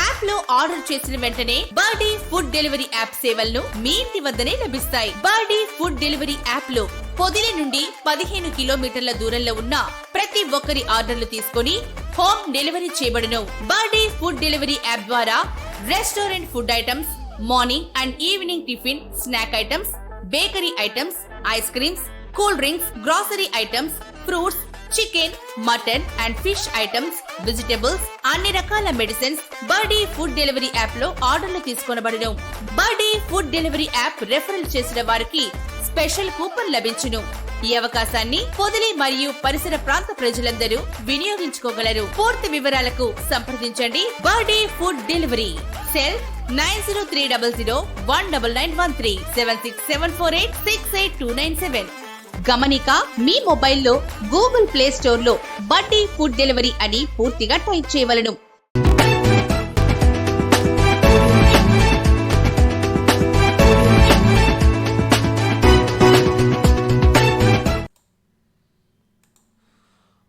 యాప్లో ఆర్డర్ చేసిన వెంటనే బర్డీ ఫుడ్ డెలివరీ యాప్ సేవలను మీ ఇంటి వద్దనే లభిస్తాయి. బర్డీ ఫుడ్ డెలివరీ యాప్లో పొదిలి నుండి పదిహేను కిలోమీటర్ల దూరంలో ఉన్న ప్రతి ఒక్కరి ఆర్డర్లు తీసుకొని హోమ్ డెలివరీ చేయబడును. బర్డీ ఫుడ్ డెలివరీ యాప్ ద్వారా restaurant food items morning and evening tiffin snack items bakery items ice creams cool drinks grocery items fruits chicken mutton and fish items vegetables అన్ని రకాల మెడిసిన్స్ బర్డీ ఫుడ్ డెలివరీ యాప్లో ఆర్డర్లు తీసుకొనబడును. Birdie food delivery app referral చేసిన వారికి special coupon లభించును. ఈ అవకాశాన్ని పొదిలి మరియు పరిసర ప్రాంత ప్రజలందరూ వినియోగించుకోగలరు. పూర్తి వివరాలకు సంప్రదించండి Birdie food delivery. Cell nine zero three double zero one double nine one three seven six seven four eight six eight two nine seven. గమనిక మీ మొబైల్లో గూగుల్ ప్లే స్టోర్లో బడ్డీ ఫుడ్ డెలివరీ అని పూర్తిగా టైప్ చేయవలను.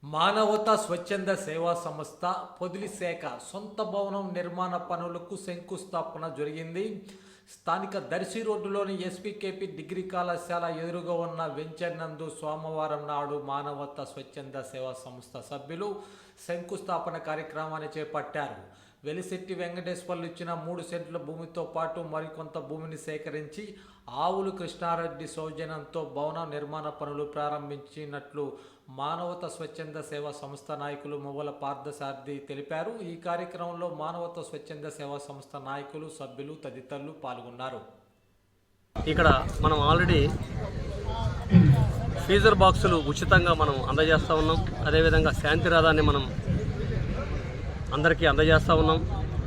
మానవతా స్వచ్ఛంద సేవా సంస్థ పొదిలి శాఖ సొంత భవనం నిర్మాణ పనులకు శంకుస్థాపన జరిగింది. స్థానిక దర్శి రోడ్డులోని ఎస్పీకేపీ డిగ్రీ కళాశాల ఎదురుగా ఉన్న వెంచర్ నందు సోమవారం నాడు మానవత్వ స్వచ్ఛంద సేవా సంస్థ సభ్యులు శంకుస్థాపన కార్యక్రమాన్ని చేపట్టారు. వెలిశెట్టి వెంకటేశ్వర్లు ఇచ్చిన మూడు సెంట్ల భూమితో పాటు మరికొంత భూమిని సేకరించి ఆవులు కృష్ణారెడ్డి సౌజన్యంతో భవన నిర్మాణ పనులు ప్రారంభించినట్లు మానవత స్వచ్ఛంద సేవా సంస్థ నాయకులు మువ్వల పార్థసారథి తెలిపారు. ఈ కార్యక్రమంలో మానవత స్వచ్ఛంద సేవా సంస్థ నాయకులు సభ్యులు తదితరులు పాల్గొన్నారు. ఇక్కడ మనం ఆల్రెడీ ఫీజర్ బాక్సులు ఉచితంగా మనం అందజేస్తూ ఉన్నాం. అదేవిధంగా శాంతి రథాన్ని మనం అందరికీ అందజేస్తూ ఉన్నాం.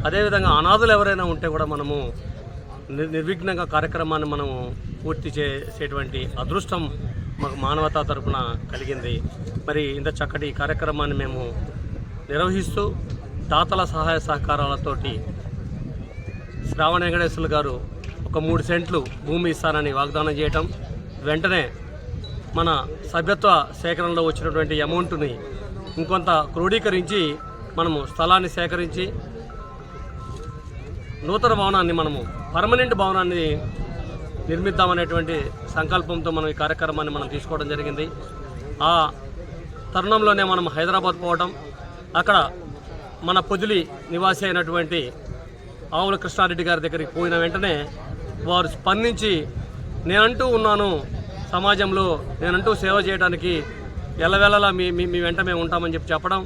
అదేవిధంగా అనాథులు ఎవరైనా ఉంటే కూడా మనము నిర్విఘ్నంగా కార్యక్రమాన్ని మనము పూర్తి చేసేటువంటి అదృష్టం మాకు మానవతా తరపున కలిగింది. మరి ఇంత చక్కటి కార్యక్రమాన్ని మేము నిర్వహిస్తూ దాతల సహాయ సహకారాలతోటి శ్రావణ వెంకటేశ్వర్లు గారు ఒక మూడు సెంట్లు భూమి ఇస్తానని వాగ్దానం చేయటం వెంటనే మన సభ్యత్వ సేకరణలో వచ్చినటువంటి అమౌంట్ని ఇంకొంత క్రోడీకరించి మనము స్థలాన్ని సేకరించి నూతన భవనాన్ని మనము పర్మనెంట్ భవనాన్ని నిర్మిద్దామనేటువంటి సంకల్పంతో మనం ఈ కార్యక్రమాన్ని మనం తీసుకోవడం జరిగింది. ఆ తరుణంలోనే మనం హైదరాబాద్ పోవటం అక్కడ మన పొదిలి నివాసి అయినటువంటి ఆవుల కృష్ణారెడ్డి గారి దగ్గరికి పోయిన వెంటనే వారు స్పందించి నేనంటూ ఉన్నాను సమాజంలో నేనంటూ సేవ చేయడానికి ఎల్లవేళలా మీ మీ వెంట మేము ఉంటామని చెప్పి చెప్పడం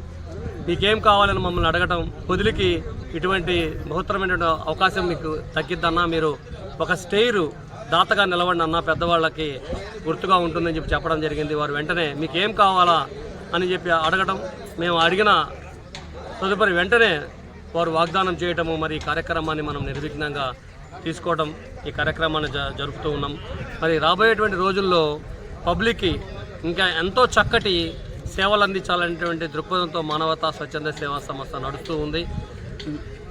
మీకేం కావాలని మమ్మల్ని అడగటం పొదిలికి ఇటువంటి బహుత్తరమైనటువంటి అవకాశం మీకు తగ్గిద్దన్నా మీరు ఒక స్టేరు దాతగా నిలవండి అన్న పెద్దవాళ్ళకి గుర్తుగా ఉంటుందని చెప్పి చెప్పడం జరిగింది. వారు వెంటనే మీకు ఏం కావాలా? అని చెప్పి అడగటం మేము అడిగిన తదుపరి వెంటనే వారు వాగ్దానం చేయటము మరి ఈ కార్యక్రమాన్ని మనం నిర్విఘ్నంగా తీసుకోవడం ఈ కార్యక్రమాన్ని జ జరుపుతూ ఉన్నాం. మరి రాబోయేటువంటి రోజుల్లో పబ్లిక్కి ఇంకా ఎంతో చక్కటి సేవలు అందించాలనేటువంటి దృక్పథంతో మానవతా స్వచ్ఛంద సేవా సంస్థ నడుస్తూ ఉంది.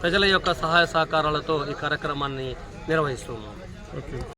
ప్రజల యొక్క సహాయ సహకారాలతో ఈ కార్యక్రమాన్ని నిర్వహిస్తున్నాము